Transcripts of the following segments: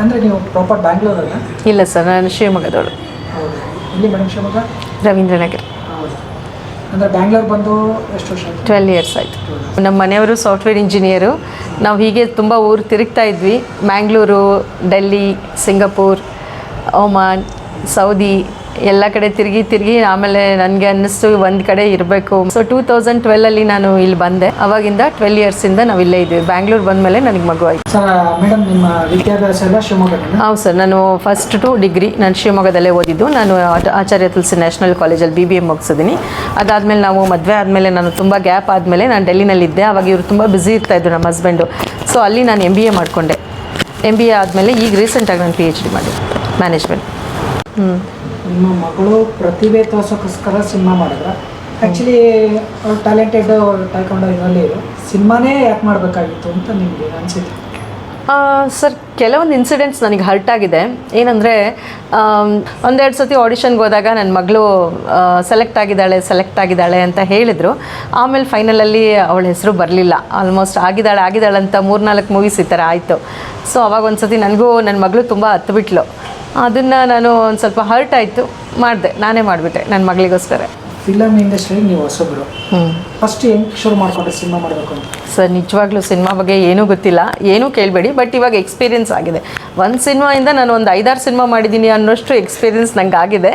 ಅಂದರೆ ನೀವು ಪ್ರಾಪರ್ ಬ್ಯಾಂಗ್ಳೂರಲ್ಲ ಇಲ್ಲ ಸರ್ ನಾನು ಶಿವಮೊಗ್ಗದವಳು. ಹೌದು. ಇಲ್ಲಿ ಮೇಡಮ್ ಶಿವಮೊಗ್ಗ? ರವೀಂದ್ರನಗರ್. ಅಂದರೆ ಬ್ಯಾಂಗ್ಳೂರ್ ಬಂದು ಎಷ್ಟು ವರ್ಷ ಆಯ್ತು? ಟ್ವೆಲ್ ಇಯರ್ಸ್ ಆಯಿತು. ನಮ್ಮ ಮನೆಯವರು ಸಾಫ್ಟ್ವೇರ್ ಇಂಜಿನಿಯರು. ನಾವು ಹೀಗೆ ತುಂಬ ಊರು ತಿರುಗ್ತಾ ಇದ್ವಿ. Mangalore Delhi Singapore Oman Saudi ಎಲ್ಲ ಕಡೆ ತಿರುಗಿ ತಿರುಗಿ ಆಮೇಲೆ ನನಗೆ ಅನ್ನಿಸ್ತು ಒಂದು ಕಡೆ ಇರಬೇಕು. ಸೊ ಟೂ ತೌಸಂಡ್ ಟ್ವೆಲ್ಲಲ್ಲಿ ನಾನು ಇಲ್ಲಿ ಬಂದೆ. ಅವಾಗಿಂದ ಟ್ವೆಲ್ ಇಯರ್ಸಿಂದ ನಾವು ಇಲ್ಲೇ ಇದ್ವಿ ಬ್ಯಾಂಗ್ಳೂರು ಬಂದಮೇಲೆ ನನಗೆ ಮಗು ಆಯಿತು. ಹೌದು ಸರ್. ನಾನು ಫಸ್ಟ್ ಟು ಡಿಗ್ರಿ ನಾನು ಶಿವಮೊಗ್ಗದಲ್ಲೇ ಓದಿದ್ದು. ನಾನು ಆಚಾರ್ಯ ತುಳಸಿ ನ್ಯಾಷನಲ್ ಕಾಲೇಜಲ್ಲಿ ಬಿ ಬಿ ಎಂ ಮುಗಿಸಿದ್ದೀನಿ ಅದಾದ್ಮೇಲೆ ನಾವು ಮದುವೆ ಆದಮೇಲೆ ನಾನು ತುಂಬ ಗ್ಯಾಪ್ ಆದಮೇಲೆ ನಾನು ಡೆಲ್ಲಿನಲ್ಲಿದ್ದೆ ಅವಾಗ ಇವರು ತುಂಬ ಬ್ಯುಸಿ ಇರ್ತಾಯಿದ್ರು ನಮ್ಮ ಹಸ್ಬೆಂಡು ಸೊ ಅಲ್ಲಿ ನಾನು ಎಂ ಬಿ ಎ ಮಾಡಿಕೊಂಡೆ. ಎಂ ಬಿ ಎ ಆದಮೇಲೆ ಈಗ ರೀಸೆಂಟಾಗಿ ನಾನು ಪಿ ಎಚ್ ಡಿ ಮಾಡಿದೆ ಮ್ಯಾನೇಜ್ಮೆಂಟ್ ಹ್ಞೂ ನಿಮ್ಮ ಮಗಳು ಪ್ರತಿಭೆ ತೋರ್ಸೋಕ್ಕೋಸ್ಕರ ಸಿನಿಮಾ ಮಾಡಿದ್ರೆ. ಆ್ಯಕ್ಚುಲಿ ಅವ್ರು ಟ್ಯಾಲೆಂಟೆಡ್ ಟೈಕೊಂಡು ಇದರಲ್ಲಿ ಸಿನಿಮಾನೇ ಯಾಕೆ ಮಾಡಬೇಕಾಗಿತ್ತು ಅಂತ ನಿಮಗೆ ಅನಿಸಿದೆ ಸರ್, ಕೆಲವೊಂದು ಇನ್ಸಿಡೆಂಟ್ಸ್ ನನಗೆ ಹರ್ಟ್ ಆಗಿದೆ. ಏನಂದರೆ ಒಂದೆರಡು ಸತಿ ಆಡಿಷನ್ಗೆ ಹೋದಾಗ ನನ್ನ ಮಗಳು ಸೆಲೆಕ್ಟ್ ಆಗಿದ್ದಾಳೆ ಸೆಲೆಕ್ಟ್ ಆಗಿದ್ದಾಳೆ ಅಂತ ಹೇಳಿದರು. ಆಮೇಲೆ ಫೈನಲಲ್ಲಿ ಅವಳ ಹೆಸರು ಬರಲಿಲ್ಲ. ಆಲ್ಮೋಸ್ಟ್ ಆಗಿದ್ದಾಳೆ ಆಗಿದ್ದಾಳೆ ಅಂತ ಮೂರ್ನಾಲ್ಕು ಮೂವೀಸ್ ಈ ಥರ ಆಯಿತು. ಸೊ ಅವಾಗ ಒಂದು ಸತಿ ನನಗೂ ನನ್ನ ಮಗಳು ತುಂಬ ಹತ್ತು ಅದನ್ನು ನಾನು ಒಂದು ಸ್ವಲ್ಪ ಹರ್ಟ್ ಆಯಿತು. ಮಾಡಿದೆ. ನಾನೇ ಮಾಡಿಬಿಟ್ಟೆ. ನನ್ನ ಮಗಳಿಗೋಸ್ಕರ. ಫಿಲಮ್ ಇಂಡಸ್ಟ್ರಿಗೆ ನೀವು ಹೊಸಬರು. ಫಸ್ಟ್ ಹೆಂಗೆ ಶುರು ಮಾಡಿಕೊಂಡ್ರೆ ಸಿನಿಮಾ ಮಾಡಬೇಕು ಅಂತ? ಸರ್ ನಿಜವಾಗ್ಲೂ ಸಿನಿಮಾ ಬಗ್ಗೆ ಏನೂ ಗೊತ್ತಿಲ್ಲ. ಏನೂ ಕೇಳಬೇಡಿ. ಬಟ್ ಇವಾಗ ಎಕ್ಸ್ಪೀರಿಯನ್ಸ್ ಆಗಿದೆ. ಒಂದು ಸಿನಿಮಾಯಿಂದ ನಾನು ಒಂದು ಐದಾರು ಸಿನಿಮಾ ಮಾಡಿದ್ದೀನಿ ಅನ್ನೋಷ್ಟು ಎಕ್ಸ್ಪೀರಿಯನ್ಸ್ ನಂಗೆ ಆಗಿದೆ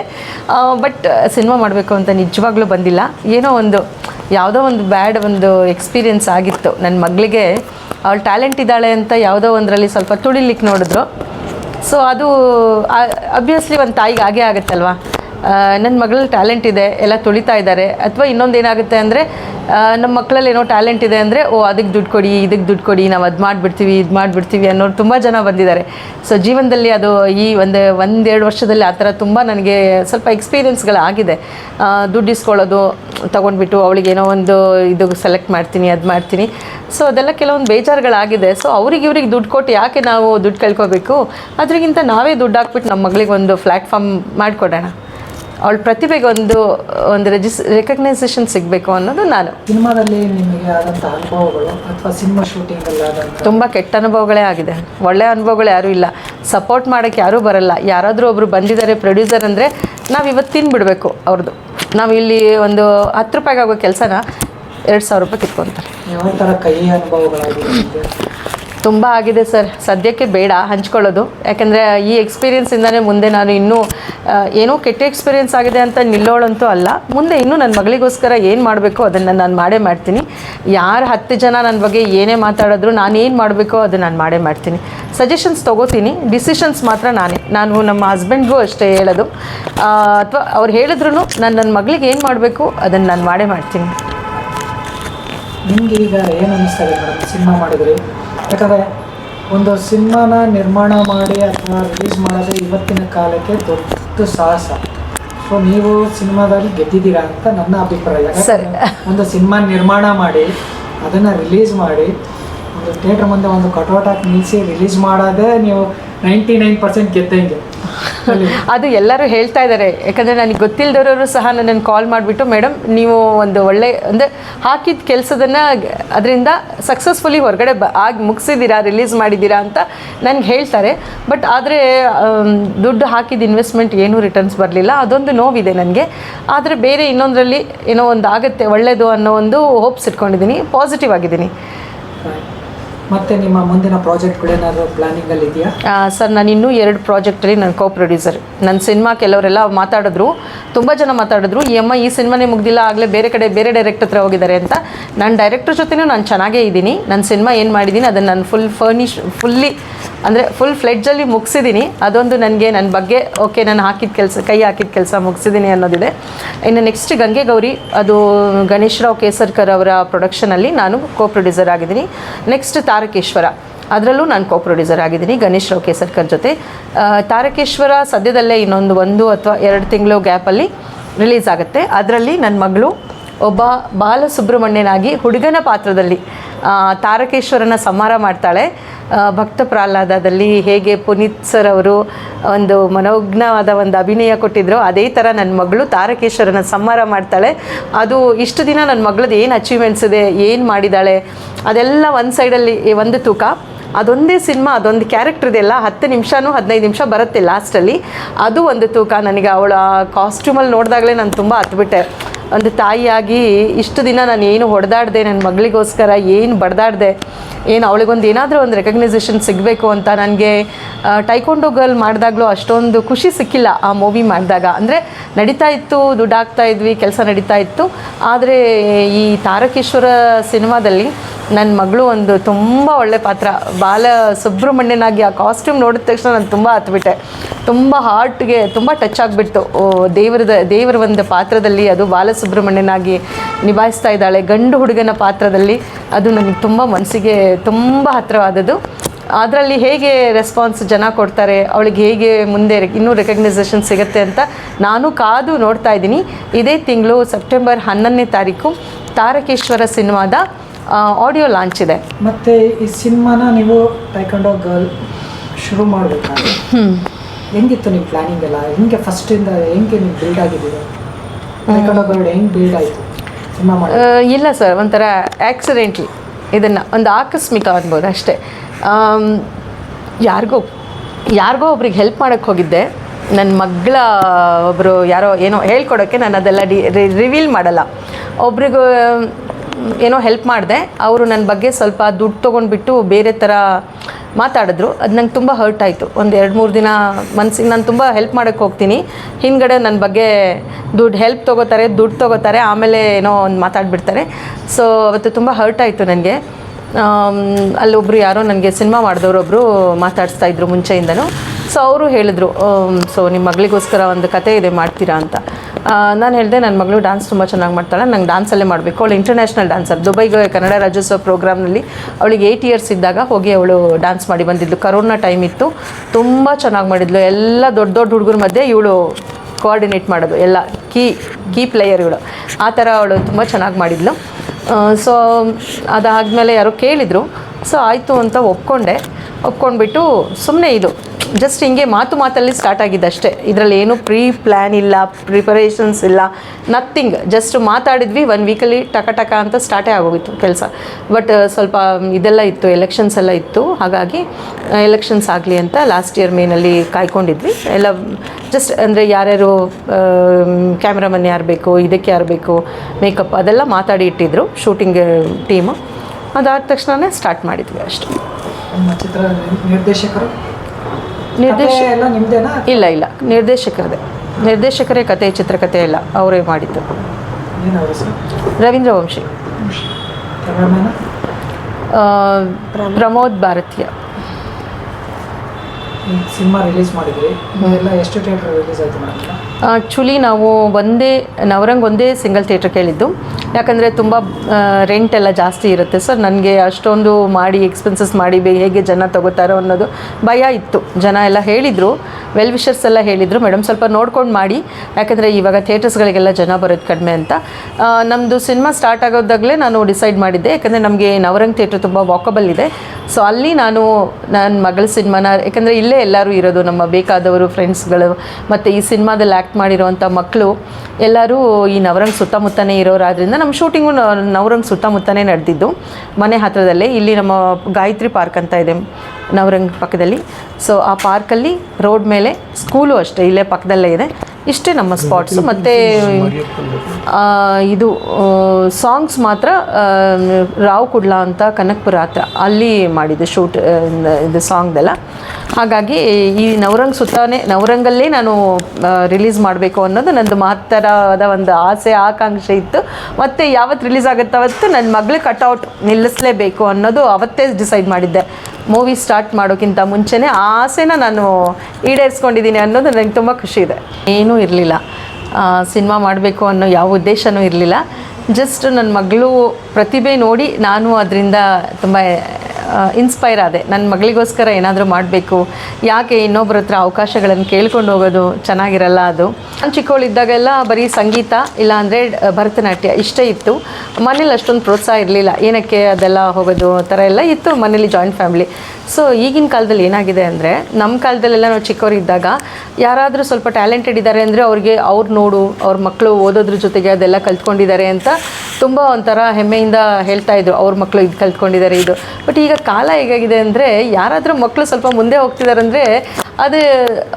ಬಟ್ ಸಿನಿಮಾ ಮಾಡಬೇಕು ಅಂತ ನಿಜವಾಗ್ಲೂ ಬಂದಿಲ್ಲ. ಏನೋ ಒಂದು ಯಾವುದೋ ಒಂದು ಬ್ಯಾಡ್ ಒಂದು ಎಕ್ಸ್ಪೀರಿಯನ್ಸ್ ಆಗಿತ್ತು. ನನ್ನ ಮಗಳಿಗೆ. ಅವಳು ಟ್ಯಾಲೆಂಟ್ ಇದ್ದಾಳೆ ಅಂತ ಯಾವುದೋ ಒಂದರಲ್ಲಿ ಸ್ವಲ್ಪ ತುಳಿಲಿಕ್ಕೆ ನೋಡಿದ್ರು. ಸೊ ಅದು ಅಬ್ವಿಯಸ್ಲಿ ಒಂದು ತಾಯಿಗೆ ಆಗೇ ಆಗುತ್ತಲ್ವಾ? ನನ್ನ ಮಗಳಲ್ಲಿ ಟ್ಯಾಲೆಂಟ್ ಇದೆ, ಎಲ್ಲ ತುಳಿತಾ ಇದ್ದಾರೆ. ಅಥವಾ ಇನ್ನೊಂದು ಏನಾಗುತ್ತೆ ಅಂದರೆ ನಮ್ಮ ಮಕ್ಕಳಲ್ಲಿ ಏನೋ ಟ್ಯಾಲೆಂಟ್ ಇದೆ ಅಂದರೆ, ಓ, ಅದಕ್ಕೆ ದುಡ್ಡು ಕೊಡಿ, ಇದಕ್ಕೆ ದುಡ್ಡು ಕೊಡಿ, ನಾವು ಅದು ಮಾಡಿಬಿಡ್ತೀವಿ, ಇದು ಮಾಡಿಬಿಡ್ತೀವಿ ಅನ್ನೋರು ತುಂಬ ಜನ ಬಂದಿದ್ದಾರೆ. ಸೊ ಜೀವನದಲ್ಲಿ ಅದು ಈ ಒಂದು, ಒಂದೆರಡು ವರ್ಷದಲ್ಲಿ ಆ ಥರ ತುಂಬ ನನಗೆ ಸ್ವಲ್ಪ ಎಕ್ಸ್ಪೀರಿಯೆನ್ಸ್ಗಳಾಗಿದೆ ದುಡ್ಡು ಇಸ್ಕೊಳ್ಳೋದು, ತೊಗೊಂಡ್ಬಿಟ್ಟು ಅವಳಿಗೆ ಏನೋ ಒಂದು ಇದು ಸೆಲೆಕ್ಟ್ ಮಾಡ್ತೀನಿ, ಅದು ಮಾಡ್ತೀನಿ. ಸೊ ಅದೆಲ್ಲ ಕೆಲವೊಂದು ಬೇಜಾರುಗಳಾಗಿದೆ. ಸೊ ಅವ್ರಿಗೆ ಇವ್ರಿಗೆ ದುಡ್ಡು ಕೊಟ್ಟು ಯಾಕೆ ನಾವು ದುಡ್ಡು ಕಳ್ಕೋಬೇಕು? ಅದರಿಗಿಂತ ನಾವೇ ದುಡ್ಡು ಹಾಕ್ಬಿಟ್ಟು ನಮ್ಮ ಮಗಳಿಗೆ ಒಂದು ಪ್ಲ್ಯಾಟ್ಫಾರ್ಮ್ ಮಾಡಿಕೊಡೋಣ. ಅವಳ ಪ್ರತಿಭೆಗೆ ಒಂದು ಒಂದು ರೆಜಿಸ್ ರೆಕಗ್ನೈಸೇಷನ್ ಸಿಗಬೇಕು ಅನ್ನೋದು ನಾನು. ಸಿನಿಮಾದಲ್ಲಿ ನಿಮಗೆ ಆದಂಥ ಅನುಭವಗಳು ಅಥವಾ ಸಿನಿಮಾ ಶೂಟಿಂಗಲ್ಲಿ ತುಂಬ ಕೆಟ್ಟ ಅನುಭವಗಳೇ ಆಗಿದೆ. ಒಳ್ಳೆಯ ಅನುಭವಗಳು ಯಾರೂ ಇಲ್ಲ. ಸಪೋರ್ಟ್ ಮಾಡೋಕ್ಕೆ ಯಾರೂ ಬರಲ್ಲ. ಯಾರಾದರೂ ಒಬ್ಬರು ಬಂದಿದ್ದಾರೆ ಪ್ರೊಡ್ಯೂಸರ್ ಅಂದರೆ ನಾವು ಇವತ್ತು ತಿನ್ಬಿಡಬೇಕು ಅವ್ರದ್ದು ನಾವು ಇಲ್ಲಿ ಒಂದು ಹತ್ತು ರೂಪಾಯಿಗೆ ಆಗೋ ಕೆಲಸನ ಎರಡು ಸಾವಿರ ರೂಪಾಯಿ ಕಿತ್ಕೊತಾರೆ. ಯಾವ ಥರ ಕೈ ಅನುಭವಗಳಾಗಿದೆ ತುಂಬ ಆಗಿದೆ ಸರ್. ಸದ್ಯಕ್ಕೆ ಬೇಡ ಹಂಚ್ಕೊಳ್ಳೋದು. ಯಾಕೆಂದರೆ ಈ ಎಕ್ಸ್ಪೀರಿಯೆನ್ಸಿಂದನೇ ಮುಂದೆ ನಾನು ಇನ್ನೂ ಏನೋ ಕೆಟ್ಟ ಎಕ್ಸ್ಪೀರಿಯೆನ್ಸ್ ಆಗಿದೆ ಅಂತ ನಿಲ್ಲೋಳಂತೂ ಅಲ್ಲ. ಮುಂದೆ ಇನ್ನೂ ನನ್ನ ಮಗಳಿಗೋಸ್ಕರ ಏನು ಮಾಡಬೇಕು ಅದನ್ನು ನಾನು ಮಾಡೇ ಮಾಡ್ತೀನಿ. ಯಾರು ಹತ್ತು ಜನ ನನ್ನ ಬಗ್ಗೆ ಏನೇ ಮಾತಾಡಿದ್ರು ನಾನು ಏನು ಮಾಡಬೇಕೋ ಅದು ನಾನು ಮಾಡೇ ಮಾಡ್ತೀನಿ. ಸಜೆಷನ್ಸ್ ತೊಗೋತೀನಿ. ಡಿಸಿಷನ್ಸ್ ಮಾತ್ರ ನಾನೇ. ನಾನು ನಮ್ಮ ಹಸ್ಬೆಂಡ್ಗೂ ಅಷ್ಟೇ ಹೇಳೋದು. ಅಥವಾ ಅವ್ರು ಹೇಳಿದ್ರು ನಾನು ನನ್ನ ಮಗಳಿಗೆ ಏನು ಮಾಡಬೇಕು ಅದನ್ನು ನಾನು ಮಾಡೇ ಮಾಡ್ತೀನಿ. ನಿಮಗೆ ಈಗ ಏನು ಅನಿಸ್ತಾ ಇದೆ ಸಿನಿಮಾ ಮಾಡಿದ್ರಿ? ಯಾಕಂದರೆ ಒಂದು ಸಿನಿಮಾನ ನಿರ್ಮಾಣ ಮಾಡಿ ಅಥವಾ ರಿಲೀಸ್ ಮಾಡೋದೇ ಇವತ್ತಿನ ಕಾಲಕ್ಕೆ ದೊಡ್ಡ ಸಾಹಸ. ಸೊ ನೀವು ಸಿನಿಮಾದಲ್ಲಿ ಗೆದ್ದಿದ್ದೀರಾ ಅಂತ ನನ್ನ ಅಭಿಪ್ರಾಯ. ಒಂದು ಸಿನಿಮಾ ನಿರ್ಮಾಣ ಮಾಡಿ ಅದನ್ನು ರಿಲೀಸ್ ಮಾಡಿ ಒಂದು ಥಿಯೇಟ್ರ್ ಮುಂದೆ ಒಂದು ಕಟೌಟ್ ಹಾಕಿ ನಿಲ್ಲಿಸಿ ರಿಲೀಸ್ ಮಾಡೋದೇ ನೀವು ನೈಂಟಿ ನೈನ್ ಪರ್ಸೆಂಟ್ ಗೆದ್ದಂಗೆ. ಅದು ಎಲ್ಲರೂ ಹೇಳ್ತಾ ಇದ್ದಾರೆ. ಯಾಕಂದರೆ ನನಗೆ ಗೊತ್ತಿಲ್ಲದವರು ಸಹ ನನ್ನನ್ನು ಕಾಲ್ ಮಾಡಿಬಿಟ್ಟು, ಮೇಡಮ್, ನೀವು ಒಂದು ಒಳ್ಳೆ ಅಂದರೆ ಹಾಕಿದ ಕೆಲಸದನ್ನು ಅದರಿಂದ ಸಕ್ಸಸ್ಫುಲಿ ಹೊರಗಡೆ ಬ, ಆಗಿ ಮುಗಿಸಿದ್ದೀರಾ ರಿಲೀಸ್ ಮಾಡಿದ್ದೀರಾ ಅಂತ ನನಗೆ ಹೇಳ್ತಾರೆ. ಬಟ್ ಆದರೆ ದುಡ್ಡು ಹಾಕಿದ ಇನ್ವೆಸ್ಟ್ಮೆಂಟ್ ಏನೂ ರಿಟರ್ನ್ಸ್ ಬರಲಿಲ್ಲ. ಅದೊಂದು ನೋವಿದೆ ನನಗೆ. ಆದರೆ ಬೇರೆ ಇನ್ನೊಂದರಲ್ಲಿ ಏನೋ ಒಂದು ಆಗುತ್ತೆ ಒಳ್ಳೆಯದು ಅನ್ನೋ ಒಂದು ಹೋಪ್ಸ್ ಇಟ್ಕೊಂಡಿದ್ದೀನಿ ಪಾಸಿಟಿವ್ ಆಗಿದ್ದೀನಿ. ಮತ್ತೆ ನಿಮ್ಮ ಮುಂದಿನ ಪ್ರಾಜೆಕ್ಟ್ಗಳು ಏನಾದರೂ ಪ್ಲಾನಿಂಗಲ್ಲಿ ಇದೆಯಾ? ಸರ್, ನಾನು ಇನ್ನೂ ಎರಡು ಪ್ರಾಜೆಕ್ಟಲ್ಲಿ ನಾನು ಕೋ ಪ್ರೊಡ್ಯೂಸರ್ ನನ್ನ ಸಿನಿಮಾ ಕೆಲವರೆಲ್ಲ ಮಾತಾಡಿದ್ರು, ತುಂಬ ಜನ ಮಾತಾಡಿದ್ರು. ಈ ಅಮ್ಮ ಈ ಸಿನಿಮಾನೇ ಮುಗ್ದಿಲ್ಲ, ಆಗಲೇ ಬೇರೆ ಕಡೆ, ಬೇರೆ ಡೈರೆಕ್ಟರ್ ಹತ್ರ ಹೋಗಿದ್ದಾರೆ ಅಂತ. ನಾನು ಡೈರೆಕ್ಟರ್ ಜೊತೆನೂ ನಾನು ಚೆನ್ನಾಗೇ ಇದ್ದೀನಿ. ನನ್ನ ಸಿನಿಮಾ ಏನು ಮಾಡಿದ್ದೀನಿ ಅದನ್ನು ನಾನು ಫುಲ್ ಫರ್ನಿಶ್ ಫುಲ್ಲಿ ಅಂದರೆ ಫುಲ್ ಫ್ಲೆಡ್ಜಲ್ಲಿ ಮುಗಿಸಿದ್ದೀನಿ ಅದೊಂದು ನನಗೆ ನನ್ನ ಬಗ್ಗೆ ಓಕೆ ನಾನು ಹಾಕಿದ ಕೆಲಸ, ಕೈ ಹಾಕಿದ ಕೆಲಸ ಮುಗಿಸಿದ್ದೀನಿ ಅನ್ನೋದಿದೆ. ಇನ್ನು ನೆಕ್ಸ್ಟ್ ಗಂಗೆ ಗೌರಿ ಅದು ಗಣೇಶ್ ರಾವ್ ಕೇಸರ್ಕರ್ ಅವರ ಪ್ರೊಡಕ್ಷನಲ್ಲಿ ನಾನು ಕೋ ಪ್ರೊಡ್ಯೂಸರ್ ಆಗಿದ್ದೀನಿ. ನೆಕ್ಸ್ಟ್ ತಾರಕೇಶ್ವರ, ಅದರಲ್ಲೂ ನಾನು ಕೋ ಪ್ರೊಡ್ಯೂಸರ್ ಆಗಿದ್ದೀನಿ ಗಣೇಶ್ ರಾವ್ ಕೇಸರ್ಕರ್ ಜೊತೆ. ತಾರಕೇಶ್ವರ ಸದ್ಯದಲ್ಲೇ ಇನ್ನೊಂದು ಒಂದು ಅಥವಾ ಎರಡು ತಿಂಗಳು ಗ್ಯಾಪಲ್ಲಿ ರಿಲೀಸ್ ಆಗುತ್ತೆ. ಅದರಲ್ಲಿ ನನ್ನ ಮಗಳು ಒಬ್ಬ ಬಾಲಸುಬ್ರಹ್ಮಣ್ಯನಾಗಿ ಹುಡುಗನ ಪಾತ್ರದಲ್ಲಿ ತಾರಕೇಶ್ವರನ ಸಂಹಾರ ಮಾಡ್ತಾಳೆ. ಭಕ್ತ ಪ್ರಹ್ಲಾದದಲ್ಲಿ ಹೇಗೆ ಪುನೀತ್ ಸರ್ ಅವರು ಒಂದು ಮನೋಜ್ಞವಾದ ಒಂದು ಅಭಿನಯ ಕೊಟ್ಟಿದ್ರು ಅದೇ ಥರ ನನ್ನ ಮಗಳು ತಾರಕೇಶ್ವರನ ಸಂಹಾರ ಮಾಡ್ತಾಳೆ. ಅದು ಇಷ್ಟು ದಿನ ನನ್ನ ಮಗಳದ್ದು ಏನು ಅಚೀವ್ಮೆಂಟ್ಸ್ ಇದೆ, ಏನು ಮಾಡಿದ್ದಾಳೆ ಅದೆಲ್ಲ ಒಂದು ಸೈಡಲ್ಲಿ ಒಂದು ತೂಕ. ಅದೊಂದೇ ಸಿನಿಮಾ, ಅದೊಂದು ಕ್ಯಾರೆಕ್ಟರ್ ಇದೆಯಲ್ಲ ಹತ್ತು ನಿಮಿಷನೂ ಹದಿನೈದು ನಿಮಿಷ ಬರುತ್ತೆ ಲಾಸ್ಟಲ್ಲಿ ಅದು ಒಂದು ತೂಕ. ನನಗೆ ಅವಳ ಕಾಸ್ಟ್ಯೂಮಲ್ಲಿ ನೋಡಿದಾಗಲೇ ನಾನು ತುಂಬ ಹತ್ಬಿಟ್ಟೆ. ಒಂದು ತಾಯಿಯಾಗಿ ಇಷ್ಟು ದಿನ ನಾನು ಏನು ಹೊಡೆದಾಡ್ದೆ, ನನ್ನ ಮಗಳಿಗೋಸ್ಕರ ಏನು ಬಡ್ದಾಡಿದೆ, ಏನು ಅವಳಿಗೊಂದು ಏನಾದರೂ ಒಂದು ರೆಕಗ್ನೈಸೇಷನ್ ಸಿಗಬೇಕು ಅಂತ ನನಗೆ ಟೈಕೊಂಡೋ ಗರ್ಲ್ ಮಾಡಿದಾಗಲೂ ಅಷ್ಟೊಂದು ಖುಷಿ ಸಿಕ್ಕಿಲ್ಲ ಆ ಮೂವಿ ಮಾಡಿದಾಗ. ಅಂದರೆ ನಡೀತಾ ಇತ್ತು, ದುಡ್ಡಾಗ್ತಾ ಇದ್ವಿ, ಕೆಲಸ ನಡೀತಾ ಇತ್ತು. ಆದರೆ ಈ ತಾರಕೇಶ್ವರ ಸಿನಿಮಾದಲ್ಲಿ ನನ್ನ ಮಗಳು ಒಂದು ತುಂಬ ಒಳ್ಳೆ ಪಾತ್ರ. ಬಾಲ ಸುಬ್ರಹ್ಮಣ್ಯನಾಗಿ ಆ ಕಾಸ್ಟ್ಯೂಮ್ ನೋಡಿದ ತಕ್ಷಣ ನಾನು ತುಂಬ ಹತ್ಬಿಟ್ಟೆ. ತುಂಬ ಹಾರ್ಟ್ಗೆ ತುಂಬ ಟಚ್ ಆಗಿಬಿಡ್ತು. ದೇವರದ, ದೇವರ ಒಂದು ಪಾತ್ರದಲ್ಲಿ ಅದು ಬಾಲಸುಬ್ರಹ್ಮಣ್ಯನಾಗಿ ನಿಭಾಯಿಸ್ತಾ ಇದ್ದಾಳೆ. ಗಂಡು ಹುಡುಗನ ಪಾತ್ರದಲ್ಲಿ ಅದು ನನಗೆ ತುಂಬ ಮನಸ್ಸಿಗೆ ತುಂಬ ಹತ್ತಿರವಾದದ್ದು ಅದರಲ್ಲಿ ಹೇಗೆ ರೆಸ್ಪಾನ್ಸ್ ಜನ ಕೊಡ್ತಾರೆ, ಅವಳಿಗೆ ಹೇಗೆ ಮುಂದೆ ಇನ್ನೂ ರೆಕಗ್ನೈಸೇಷನ್ ಸಿಗುತ್ತೆ ಅಂತ ನಾನು ಕಾದು ನೋಡ್ತಾ ಇದ್ದೀನಿ. ಇದೇ ತಿಂಗಳು ಸೆಪ್ಟೆಂಬರ್ ಹನ್ನೊಂದನೇ ತಾರೀಕು ತಾರಕೇಶ್ವರ ಸಿನಿಮಾದ ಆಡಿಯೋ ಲಾಂಚ್ ಇದೆ. ಮತ್ತೆ ಈ ಸಿನಿಮಾನ ನೀವು ಟೈಕಂಡೋ ಗರ್ಲ್ ಶುರು ಮಾಡಬೇಕಾದ್ರೆ? ಹೆಂಗಿತ್ತು ನಿಮ್ಮ ಪ್ಲ್ಯಾನಿಂಗ್ ಎಲ್ಲ? ಹೆಂಗೆ ಫಸ್ಟಿಂದ ಹೆಂಗೆ ನೀವು ಬಿಲ್ಡ್ ಆಗಿದ್ದೀರ? ಟೈಕಂಡೋ ಗರ್ಲ್ ಹೆಂಗೆ ಬಿಲ್ಡ್ ಆಯಿತು? ಸಿನಿಮಾ ಮಾಡಿ ಇಲ್ಲ ಸರ್ ಒಂಥರ ಆಕ್ಸಿಡೆಂಟ್ಲಿ ಇದನ್ನು ಒಂದು ಆಕಸ್ಮಿಕ ಅನ್ಬೋದು ಅಷ್ಟೇ. ಯಾರಿಗೋ ಯಾರಿಗೋ ಒಬ್ರಿಗೆ ಹೆಲ್ಪ್ ಮಾಡೋಕ್ಕೆ ಹೋಗಿದ್ದೆ. ನನ್ನ ಮಗಳ ಒಬ್ಬರು ಯಾರೋ ಏನೋ ಹೇಳ್ಕೊಡೋಕ್ಕೆ ನಾನು ಅದೆಲ್ಲ ಡಿ ರಿವೀಲ್ ಮಾಡಲ್ಲ. ಒಬ್ರಿಗೂ ಏನೋ ಹೆಲ್ಪ್ ಮಾಡಿದೆ. ಅವರು ನನ್ನ ಬಗ್ಗೆ ಸ್ವಲ್ಪ ದುಡ್ಡು ತೊಗೊಂಡ್ಬಿಟ್ಟು ಬೇರೆ ಥರ ಮಾತಾಡಿದ್ರು. ಅದು ನಂಗೆ ತುಂಬ ಹರ್ಟ್ ಆಯಿತು. ಒಂದು ಎರಡು ಮೂರು ದಿನ ಮನಸ್ಸಿಗೆ ನಾನು ತುಂಬ ಹೆಲ್ಪ್ ಮಾಡೋಕ್ಕೆ ಹೋಗ್ತೀನಿ. ಹಿಂದ್ಗಡೆ ನನ್ನ ಬಗ್ಗೆ ದುಡ್ಡು ಹೆಲ್ಪ್ ತೊಗೋತಾರೆ, ದುಡ್ಡು ತೊಗೋತಾರೆ, ಆಮೇಲೆ ಏನೋ ಒಂದು ಮಾತಾಡ್ಬಿಡ್ತಾರೆ. ಸೊ ಅವತ್ತು ತುಂಬ ಹರ್ಟ್ ಆಯಿತು ನನಗೆ ಅಲ್ಲೊಬ್ಬರು ಯಾರೋ ನನಗೆ ಸಿನಿಮಾ ಮಾಡಿದವರೊಬ್ಬರು ಮಾತಾಡಿಸ್ತಾ ಇದ್ರು ಮುಂಚೆಯಿಂದನೂ. ಸೊ ಅವರು ಹೇಳಿದ್ರು ಸೊ ನಿಮ್ಮ ಮಗಳಿಗೋಸ್ಕರ ಒಂದು ಕತೆ ಇದೆ ಮಾಡ್ತೀರಾ ಅಂತ. ನಾನು ಹೇಳಿದೆ ನನ್ನ ಮಗಳು ಡ್ಯಾನ್ಸ್ ತುಂಬ ಚೆನ್ನಾಗಿ ಮಾಡ್ತಾಳೆ. ನಂಗೆ ಡ್ಯಾನ್ಸಲ್ಲೇ ಮಾಡಬೇಕು. ಅವಳು ಇಂಟರ್ನ್ಯಾಷನಲ್ ಡ್ಯಾನ್ಸರ್ ದುಬೈಗೆ ಕನ್ನಡ ರಾಜ್ಯೋತ್ಸವ ಪ್ರೋಗ್ರಾಮ್ನಲ್ಲಿ ಅವಳಿಗೆ ಏಯ್ಟ್ ಇಯರ್ಸ್ ಇದ್ದಾಗ ಹೋಗಿ ಅವಳು ಡ್ಯಾನ್ಸ್ ಮಾಡಿ ಬಂದಿದ್ಲು. ಕರೋನಾ ಟೈಮ್ ಇತ್ತು. ತುಂಬ ಚೆನ್ನಾಗಿ ಮಾಡಿದ್ಲು. ಎಲ್ಲ ದೊಡ್ಡ ದೊಡ್ಡ ಹುಡುಗರ ಮಧ್ಯೆ ಇವಳು ಕೋಆರ್ಡಿನೇಟ್ ಮಾಡೋದು. ಎಲ್ಲ ಕೀ ಕೀ ಪ್ಲೇಯರ್ ಇವಳು. ಆ ಥರ ಅವಳು ತುಂಬ ಚೆನ್ನಾಗಿ ಮಾಡಿದ್ಲು. ಸೊ ಅದಾದಮೇಲೆ ಯಾರೋ ಕೇಳಿದರು. ಸೊ ಆಯಿತು ಅಂತ ಒಪ್ಕೊಂಡೆ. ಒಪ್ಕೊಂಡ್ಬಿಟ್ಟು ಸುಮ್ಮನೆ ಇದು ಜಸ್ಟ್ ಹಿಂಗೆ ಮಾತು ಮಾತಲ್ಲಿ ಸ್ಟಾರ್ಟ್ ಆಗಿದ್ದು ಅಷ್ಟೇ ಇದರಲ್ಲಿ ಏನು ಪ್ರೀ ಪ್ಲ್ಯಾನ್ ಇಲ್ಲ ಪ್ರಿಪರೇಷನ್ಸ್ ಇಲ್ಲ ನಥಿಂಗ್ ಜಸ್ಟ್ ಮಾತಾಡಿದ್ವಿ ಒನ್ ವೀಕಲ್ಲಿ ಟಕ ಟಕ ಅಂತ ಸ್ಟಾರ್ಟೇ ಆಗೋಗಿತ್ತು ಕೆಲಸ. ಬಟ್ ಸ್ವಲ್ಪ ಇದೆಲ್ಲ ಇತ್ತು ಎಲೆಕ್ಷನ್ಸ್ ಎಲ್ಲ ಇತ್ತು. ಹಾಗಾಗಿ ಎಲೆಕ್ಷನ್ಸ್ ಆಗಲಿ ಅಂತ ಲಾಸ್ಟ್ ಇಯರ್ ಮೇನಲ್ಲಿ ಕಾಯ್ಕೊಂಡಿದ್ವಿ. ಎಲ್ಲ ಜಸ್ಟ್ ಅಂದರೆ ಯಾರ್ಯಾರು ಕ್ಯಾಮ್ರಾಮನ್ ಯಾರು ಬೇಕು, ಇದಕ್ಕೆ ಯಾರು ಬೇಕು ಮೇಕಪ್ ಅದೆಲ್ಲ ಮಾತಾಡಿ ಇಟ್ಟಿದ್ರು ಶೂಟಿಂಗ್ ಟೀಮು ಅದಾದ ತಕ್ಷಣವೇ ಸ್ಟಾರ್ಟ್ ಮಾಡಿದ್ವಿ ಅಷ್ಟು. ನಿರ್ದೇಶಕರು? ನಿರ್ದೇಶ ಇಲ್ಲ ಇಲ್ಲ. ನಿರ್ದೇಶಕರದೇ. ನಿರ್ದೇಶಕರೇ ಕತೆ ಚಿತ್ರಕಥೆ ಎಲ್ಲ ಅವರೇ ಮಾಡಿದ್ದು. ರವೀಂದ್ರ ವಂಶಿ. ಪ್ರಮೋದ್ ಭಾರತೀಯ. ಸಿನಿಮಾ ರಿಲೀಸ್ ಮಾಡಿದ್ರಿ ಎಷ್ಟು ಥಿಯೇಟರ್ ರಿಲೀಸ್ ಆಯಿತು ಆ್ಯಕ್ಚುಲಿ ನಾವು ಒಂದೇ, ನವರಂಗ್ ಒಂದೇ ಸಿಂಗಲ್ ಥಿಯೇಟ್ರ್ ಕೇಳಿದ್ದು. ಯಾಕಂದರೆ ತುಂಬ ರೆಂಟ್ ಎಲ್ಲ ಜಾಸ್ತಿ ಇರುತ್ತೆ. ಸರ್ ನನಗೆ ಅಷ್ಟೊಂದು ಮಾಡಿ ಎಕ್ಸ್ಪೆನ್ಸಸ್ ಮಾಡಿ ಹೇಗೆ ಜನ ತಗೋತಾರೋ ಅನ್ನೋದು ಭಯ ಇತ್ತು. ಜನ ಎಲ್ಲ ಹೇಳಿದರು. ವೆಲ್ ವಿಷರ್ಸ್ ಎಲ್ಲ ಹೇಳಿದರು. ಮೇಡಮ್ ಸ್ವಲ್ಪ ನೋಡ್ಕೊಂಡು ಮಾಡಿ. ಯಾಕೆಂದರೆ ಇವಾಗ ಥಿಯೇಟರ್ಸ್ಗಳಿಗೆಲ್ಲ ಜನ ಬರೋದು ಕಡಿಮೆ ಅಂತ. ನಮ್ಮದು ಸಿನಿಮಾ ಸ್ಟಾರ್ಟ್ ಆಗೋದಾಗಲೇ ನಾನು ಡಿಸೈಡ್ ಮಾಡಿದ್ದೆ. ಯಾಕಂದರೆ ನಮಗೆ ನವರಂಗ್ ಥಿಯೇಟರ್ ತುಂಬ ವಾಕಬಲ್ ಇದೆ. ಸೊ ಅಲ್ಲಿ ನಾನು ನನ್ನ ಮಗಳ ಸಿನಿಮಾನ, ಯಾಕಂದರೆ ಇಲ್ಲೇ ಎಲ್ಲರೂ ಇರೋದು. ನಮ್ಮ ಬೇಕಾದವರು ಫ್ರೆಂಡ್ಸ್ಗಳು ಮತ್ತು ಈ ಸಿನಿಮಾದಲ್ಲಿ ಆ್ಯಕ್ಟ್ ಮಾಡಿರೋವಂಥ ಮಕ್ಕಳು ಎಲ್ಲರೂ ಈ ನವರಂಗ್ ಸುತ್ತಮುತ್ತನೇ ಇರೋರಾದ್ರಿಂದ ನಮ್ಮ ಶೂಟಿಂಗು ನವರಂಗ್ ಸುತ್ತಮುತ್ತನೇ ನಡೆದಿದ್ದು. ಮನೆ ಹತ್ತಿರದಲ್ಲೇ ಇಲ್ಲಿ ನಮ್ಮ ಗಾಯತ್ರಿ ಪಾರ್ಕ್ ಅಂತ ಇದೆ. ನವರಂಗ್ ಪಕ್ಕದಲ್ಲಿ. ಸೊ ಆ ಪಾರ್ಕಲ್ಲಿ ರೋಡ್ ಮೇಲೆ ಸ್ಕೂಲು ಅಷ್ಟೇ, ಇಲ್ಲೇ ಪಕ್ಕದಲ್ಲೇ ಇದೆ. ಇಷ್ಟೇ ನಮ್ಮ ಸ್ಪಾಟ್ಸು ಮತ್ತು ಇದು ಸಾಂಗ್ಸ್ ಮಾತ್ರ ರಾವ್ ಕುಡ್ಲಾ ಅಂತ ಕನಕ್ಪುರ ಹತ್ರ ಅಲ್ಲಿ ಮಾಡಿದ್ದು ಶೂಟ್ ಇದು ಸಾಂಗ್ದೆಲ್ಲ ಹಾಗಾಗಿ ಈ ನವರಂಗ್ ಸುತ್ತಾನೆ, ನವರಂಗಲ್ಲೇ ನಾನು ರಿಲೀಸ್ ಮಾಡಬೇಕು ಅನ್ನೋದು ನಂದು ಮಹತ್ತರವಾದ ಒಂದು ಆಸೆ, ಆಕಾಂಕ್ಷೆ ಇತ್ತು. ಮತ್ತು ಯಾವತ್ತು ರಿಲೀಸ್ ಆಗುತ್ತೆ ಅವತ್ತು ನನ್ನ ಮಗಳು ಕಟ್ಔಟ್ ನಿಲ್ಲಿಸಲೇಬೇಕು ಅನ್ನೋದು ಅವತ್ತೇ ಡಿಸೈಡ್ ಮಾಡಿದ್ದೆ. ಮೂವಿ ಸ್ಟಾರ್ಟ್ ಮಾಡೋಕ್ಕಿಂತ ಮುಂಚೆನೇ ಆ ಆಸೆನ ನಾನು ಈಡೇರಿಸ್ಕೊಂಡಿದ್ದೀನಿ ಅನ್ನೋದು ನನಗೆ ತುಂಬ ಖುಷಿ ಇದೆ. ಏನೂ ಇರಲಿಲ್ಲ. ಸಿನಿಮಾ ಮಾಡಬೇಕು ಅನ್ನೋ ಯಾವ ಉದ್ದೇಶನೂ ಇರಲಿಲ್ಲ. ಜಸ್ಟ್ ನನ್ನ ಮಗಳು ಪ್ರತಿಭೆ ನೋಡಿ ನಾನು ಅದರಿಂದ ತುಂಬ ಇನ್ಸ್ಪೈರ್ ಆದೆ. ನನ್ನ ಮಗಳಿಗೋಸ್ಕರ ಏನಾದರೂ ಮಾಡಬೇಕು. ಯಾಕೆ ಇನ್ನೊಬ್ಬರ ಹತ್ರ ಅವಕಾಶಗಳನ್ನು ಕೇಳ್ಕೊಂಡು ಹೋಗೋದು ಚೆನ್ನಾಗಿರಲ್ಲ ಅದು. ನಾನು ಚಿಕ್ಕವಳಿದ್ದಾಗೆಲ್ಲ ಬರೀ ಸಂಗೀತ, ಇಲ್ಲಾಂದರೆ ಭರತನಾಟ್ಯ ಇಷ್ಟೇ ಇತ್ತು. ಮನೇಲಿ ಅಷ್ಟೊಂದು ಪ್ರೋತ್ಸಾಹ ಇರಲಿಲ್ಲ. ಏನಕ್ಕೆ ಅದೆಲ್ಲ ಹೋಗೋದು ಆ ಥರ ಎಲ್ಲ ಇತ್ತು ಮನೇಲಿ ಜಾಯಿಂಟ್ ಫ್ಯಾಮಿಲಿ ಸೊ ಈಗಿನ ಕಾಲದಲ್ಲಿ ಏನಾಗಿದೆ ಅಂದರೆ, ನಮ್ಮ ಕಾಲದಲ್ಲೆಲ್ಲ ನಾವು ಚಿಕ್ಕವರಿದ್ದಾಗ ಯಾರಾದರೂ ಸ್ವಲ್ಪ ಟ್ಯಾಲೆಂಟೆಡ್ ಇದ್ದಾರೆ ಅಂದರೆ ಅವ್ರಿಗೆ ಅವ್ರು ನೋಡು, ಅವ್ರ ಮಕ್ಕಳು ಓದೋದ್ರ ಜೊತೆಗೆ ಅದೆಲ್ಲ ಕಲ್ತ್ಕೊಂಡಿದ್ದಾರೆ ಅಂತ ತುಂಬ ಒಂಥರ ಹೆಮ್ಮೆಯಿಂದ ಹೇಳ್ತಾ ಇದ್ರು. ಅವ್ರ ಮಕ್ಕಳು ಇದು ಕಲ್ತ್ಕೊಂಡಿದ್ದಾರೆ, ಇದು. ಬಟ್ ಈಗ ಕಾಲ ಹೇಗಾಗಿದೆ ಅಂದರೆ, ಯಾರಾದರೂ ಮಕ್ಕಳು ಸ್ವಲ್ಪ ಮುಂದೆ ಹೋಗ್ತಿದ್ದಾರೆ ಅಂದರೆ ಅದು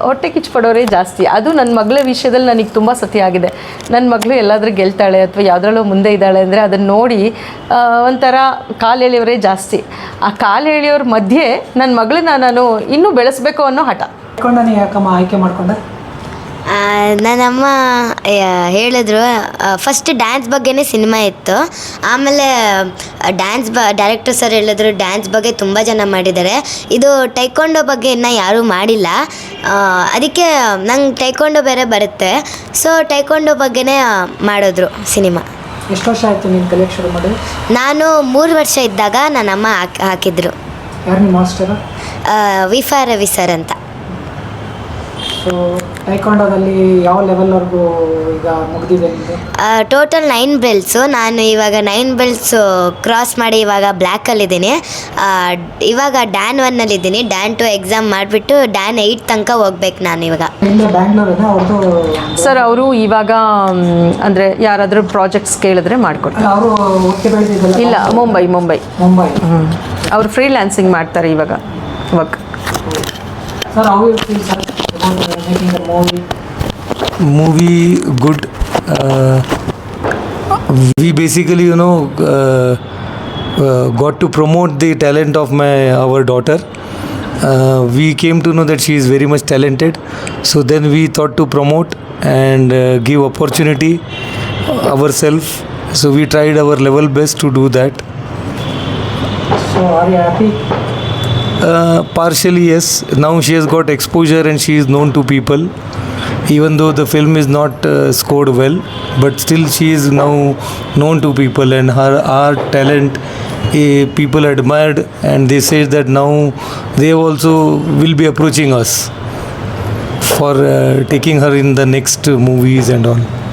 ಹೊಟ್ಟೆ ಕಿಚ್ಚು ಜಾಸ್ತಿ. ಅದು ನನ್ನ ಮಗಳ ವಿಷಯದಲ್ಲಿ ನನಗೆ ತುಂಬ ಸತಿ ಆಗಿದೆ. ನನ್ನ ಮಗಳು ಎಲ್ಲಾದರೂ ಗೆಲ್ತಾಳೆ ಅಥವಾ ಯಾವುದ್ರಲ್ಲೂ ಮುಂದೆ ಇದ್ದಾಳೆ ಅಂದರೆ ಅದನ್ನು ನೋಡಿ ಒಂಥರ ಕಾಲು ಎಳೆಯವರೇ ಜಾಸ್ತಿ. ಆ ಕಾಲು ಎಳೆಯೋರ ಮಧ್ಯೆ ನನ್ನ ಮಗಳನ್ನ ನಾನು ಇನ್ನೂ ಬೆಳೆಸಬೇಕು ಅನ್ನೋ ಹಠ. ಯಾಕಮ್ಮ ಆಯ್ಕೆ ಮಾಡ್ಕೊಂಡೆ? ನನ್ನಮ್ಮ ಹೇಳಿದ್ರು ಫಸ್ಟ್ ಡ್ಯಾನ್ಸ್ ಬಗ್ಗೆನೇ ಸಿನಿಮಾ ಇತ್ತು. ಆಮೇಲೆ ಡ್ಯಾನ್ಸ್ ಬ ಡೈರೆಕ್ಟರ್ ಸರ್ ಹೇಳಿದ್ರು ಡ್ಯಾನ್ಸ್ ಬಗ್ಗೆ ತುಂಬ ಜನ ಮಾಡಿದ್ದಾರೆ. ಇದು ಟೈಕೊಂಡೋ ಬಗ್ಗೆ ಇನ್ನು ಯಾರೂ ಮಾಡಿಲ್ಲ. ಅದಕ್ಕೆ ನಂಗೆ ಟೈಕೊಂಡೋ ಬೇರೆ ಬರುತ್ತೆ. ಸೊ ಟೈಕೊಂಡೋ ಬಗ್ಗೆನೇ ಮಾಡಿದ್ರು ಸಿನಿಮಾ ಎಷ್ಟು ವರ್ಷ ಆಯಿತು ನೀನು ಕಲಿಯಕ್ಕೆ ಶುರು ಮಾಡಿ ನಾನು ಮೂರು ವರ್ಷ ಇದ್ದಾಗ ನನ್ನಮ್ಮ ಹಾಕಿ ಹಾಕಿದ್ರು. ಯಾರು ನಿಮ್ಮ ಮಾಸ್ಟರ್ ವಿಫಾ ರವಿ ಸರ್ ಅಂತ. ಸೊ ಟೈಕೊಂಡೋದಲ್ಲಿ ಯಾವ ಲೆವೆಲ್ವರೆಗೂ ಈಗ ಮುಗಿದಿದೆ ನಿಮಗೆ ಟೋಟಲ್ ನೈನ್ ಬೆಲ್ಟ್ಸು ನಾನು ಇವಾಗ ನೈನ್ ಬೆಲ್ಟ್ಸು ಕ್ರಾಸ್ ಮಾಡಿ ಇವಾಗ ಬ್ಲ್ಯಾಕಲ್ಲಿದ್ದೀನಿ ಇವಾಗ ಡ್ಯಾನ್ ಒನ್ನಲ್ಲಿದ್ದೀನಿ ಡ್ಯಾನ್ ಟು ಎಕ್ಸಾಮ್ ಮಾಡಿಬಿಟ್ಟು ಡ್ಯಾನ್ ಏಯ್ಟ್ ತನಕ ಹೋಗ್ಬೇಕು ನಾನು ಇವಾಗ. ಇಲ್ಲೇ ಬ್ಯಾಂಗ್ಳೂರನ್ನ ಅವ್ರದ್ದು ಸರ್ ಅವರು ಇವಾಗ ಅಂದರೆ ಯಾರಾದರೂ ಪ್ರಾಜೆಕ್ಟ್ಸ್ ಕೇಳಿದ್ರೆ ಮಾಡಿಕೊಡ್ತಾರೆ. ಅವರು ಒಟ್ಟಿಗೆ ಬೆಳೆದಿದ್ದಲ್ಲ ಇಲ್ಲ ಮುಂಬೈ ಮುಂಬೈ ಮುಂಬೈ ಅವರು ಫ್ರೀಲ್ಯಾನ್ಸಿಂಗ್ ಮಾಡ್ತಾರೆ ಇವಾಗ ವರ್ಕ್ ಸರ್ ಅವರು sir on making movie? Movie good. Uh, we basically, you know, uh, uh, got to promote the talent of my our daughter. Uh, we came to know that she is very much talented. So then we thought to promote and uh, give opportunity uh, ourselves. So we tried our level best to do that. So are you happy? Uh, partially, yes. Now she has got exposure and she is known to people. Even though the film is not uh, scored well, but still she is now known to people and her art, talent, eh, people admired, and they say that now they also will be approaching us for uh, taking her in the next movies and all.